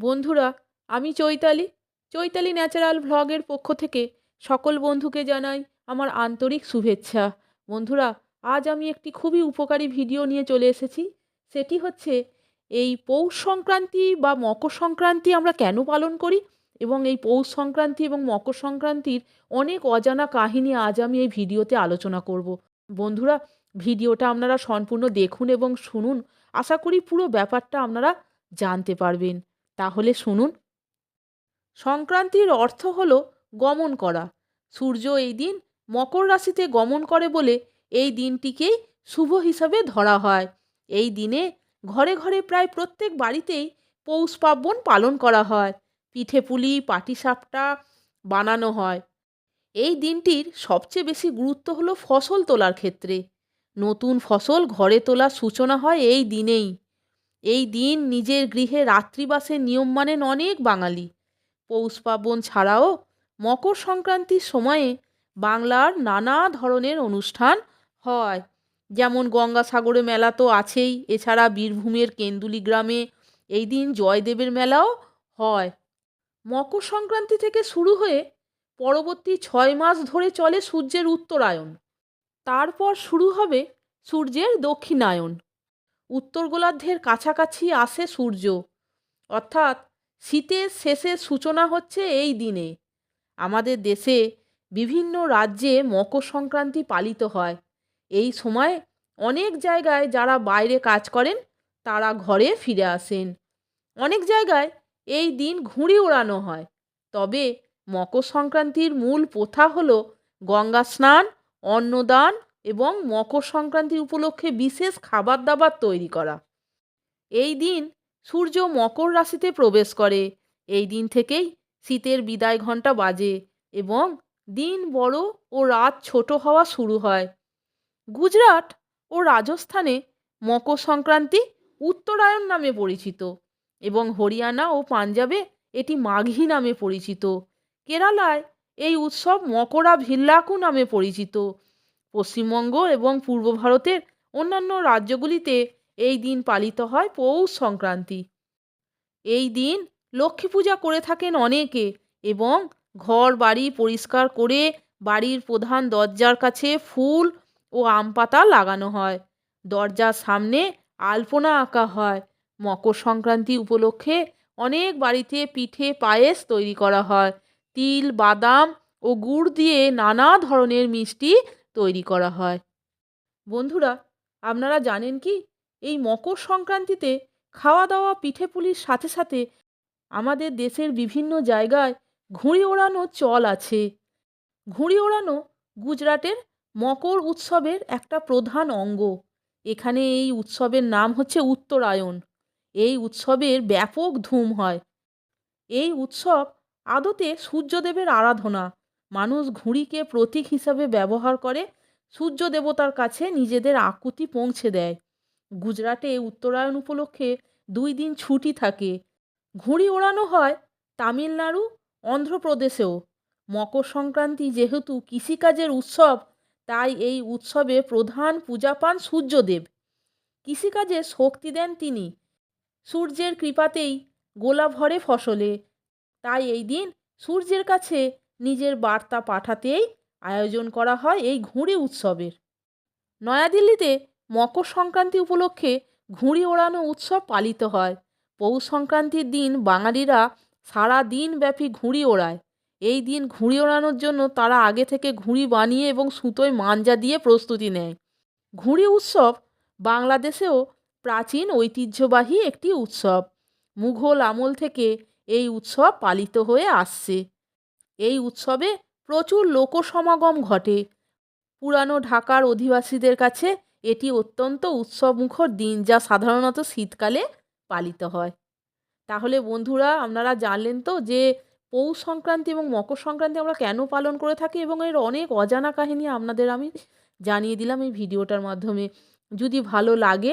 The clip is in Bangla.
বন্ধুরা, আমি চৈতালি। চৈতালি ন্যাচারাল ভ্লগের পক্ষ থেকে সকল বন্ধুকে জানাই আমার আন্তরিক শুভেচ্ছা। বন্ধুরা, আজ আমি একটি খুবই উপকারী ভিডিও নিয়ে চলে এসেছি। সেটি হচ্ছে, এই পৌষ সংক্রান্তি বা মকর সংক্রান্তি আমরা কেন পালন করি? এবং এই পৌষ সংক্রান্তি এবং মকর সংক্রান্তির অনেক অজানা কাহিনী আজ আমি এই ভিডিওতে আলোচনা করব। বন্ধুরা, ভিডিওটা আপনারা সম্পূর্ণ দেখুন এবং শুনুন। আশা করি পুরো ব্যাপারটা আপনারা জানতে পারবেন। তাহলে শুনুন। সংক্রান্তির অর্থ হলো গমন করা। সূর্য এই দিন মকর রাশিতে গমন করে বলে এই দিনটিকেই শুভ হিসাবে ধরা হয়। এই দিনে ঘরে ঘরে প্রায় প্রত্যেক বাড়িতেই পৌষ পার্বণ পালন করা হয়। পিঠে পুলি পাটিসাপটা বানানো হয়। এই দিনটির সবচেয়ে বেশি গুরুত্ব হলো ফসল তোলার ক্ষেত্রে। নতুন ফসল ঘরে তোলার সূচনা হয় এই দিনেই। এই দিন নিজের গৃহে রাত্রিবাসের নিয়ম মানেন অনেক বাঙালি। পৌষ পার্বণ ছাড়াও মকর সংক্রান্তির সময়ে বাংলার নানা ধরনের অনুষ্ঠান হয়। যেমন গঙ্গাসাগরে মেলা তো আছেই, এছাড়া বীরভূমের কেন্দুলি গ্রামে এই দিন জয়দেবের মেলাও হয়। মকর সংক্রান্তি থেকে শুরু হয়ে পরবর্তী ছয় মাস ধরে চলে সূর্যের উত্তরায়ণ। তারপর শুরু হবে সূর্যের দক্ষিণায়ন উত্তর গোলার্ধের কাছাকাছি আসে সূর্য। অর্থাৎ শীতের শেষের সূচনা হচ্ছে এই দিনে। আমাদের দেশে বিভিন্ন রাজ্যে মকর সংক্রান্তি পালিত হয়। এই সময় অনেক জায়গায় যারা বাইরে কাজ করেন, তারা ঘরে ফিরে আসেন। অনেক জায়গায় এই দিন ঘুড়ি ওড়ানো হয়। তবে মকর সংক্রান্তির মূল প্রথা হল গঙ্গা স্নান, অন্নদান এবং মকর সংক্রান্তি উপলক্ষে বিশেষ খাবার দাবার তৈরি করা। এই দিন সূর্য মকর রাশিতে প্রবেশ করে। এই দিন থেকেই শীতের বিদায় ঘণ্টা বাজে এবং দিন বড় ও রাত ছোট হওয়া শুরু হয়। গুজরাট ও রাজস্থানে মকর সংক্রান্তি উত্তরায়ণ নামে পরিচিত এবং হরিয়ানা ও পাঞ্জাবে এটি মাঘী নামে পরিচিত। কেরালায় এই উৎসব মকরা ভিল্লাকু নামে পরিচিত পশ্চিমবঙ্গ এবং পূর্ব ভারতের অন্যান্য রাজ্যগুলিতে এই দিন পালিত হয় পৌষ সংক্রান্তি। এই দিন লক্ষ্মী পূজা করে থাকেন অনেকে এবং ঘর বাড়ি পরিষ্কার করে বাড়ির প্রধান দরজার কাছে ফুল ও আম পাতা লাগানো হয়। দরজার সামনে আলপনা আঁকা হয়। মকর সংক্রান্তি উপলক্ষে অনেক বাড়িতে পিঠে পায়েস তৈরি করা হয়। তিল, বাদাম ও গুড় দিয়ে নানা ধরনের মিষ্টি তৈরি করা হয়। বন্ধুরা, আপনারা জানেন কি? এই মকর সংক্রান্তিতে খাওয়া দাওয়া পিঠে পুলির সাথে সাথে আমাদের দেশের বিভিন্ন জায়গায় ঘুড়ি ওড়ানো চল আছে। ঘুড়ি ওড়ানো গুজরাটের মকর উৎসবের একটা প্রধান অঙ্গ। এখানে এই উৎসবের নাম হচ্ছে উত্তরায়ণ। এই উৎসবের ব্যাপক ধুম হয়। এই উৎসব আদতে সূর্যদেবের আরাধনা। মানুষ ঘুড়িকে প্রতীক হিসাবে ব্যবহার করে, সূর্য দেবতার কাছে নিজেদের আকুতি পৌঁছে দেয়। গুজরাটে উত্তরায়ণ উপলক্ষে দুই দিন ছুটি থাকে। ঘুড়ি ওড়ানো হয় তামিলনাড়ু, অন্ধ্রপ্রদেশেও। মকর সংক্রান্তি যেহেতু কৃষিকাজের উৎসব, তাই এই উৎসবে প্রধান পূজা পান সূর্যদেব। কৃষিকাজে শক্তি দেন তিনি। সূর্যের কৃপাতেই গোলা ভরে ফসলে। তাই এই দিন সূর্যের কাছে নিজের বার্তা পাঠাতেই আয়োজন করা হয় এই ঘুড়ি উৎসবের। নয়াদিল্লিতে মকর সংক্রান্তি উপলক্ষে ঘুড়ি ওড়ানো উৎসব পালিত হয়। পৌষ সংক্রান্তির দিন বাঙালিরা সারা দিন ব্যাপী ঘুড়ি ওড়ায়। এই দিন ঘুড়ি ওড়ানোর জন্য তারা আগে থেকে ঘুড়ি বানিয়ে এবং সুতোয় মাঞ্জা দিয়ে প্রস্তুতি নেয়। ঘুড়ি উৎসব বাংলাদেশেও প্রাচীন ঐতিহ্যবাহী একটি উৎসব। মুঘল আমল থেকে এই উৎসব পালিত হয়ে আসছে। এই উৎসবে প্রচুর লোকসমাগম ঘটে। পুরানো ঢাকার অধিবাসীদের কাছে এটি অত্যন্ত উৎসবমুখর দিন, যা সাধারণত শীতকালে পালিত হয়। তাহলে বন্ধুরা, আপনারা জানলেন তো যে পৌষ সংক্রান্তি এবং মকর সংক্রান্তি আমরা কেন পালন করে থাকি এবং এর অনেক অজানা কাহিনী আপনাদের আমি জানিয়ে দিলাম এই ভিডিওটার মাধ্যমে। যদি ভালো লাগে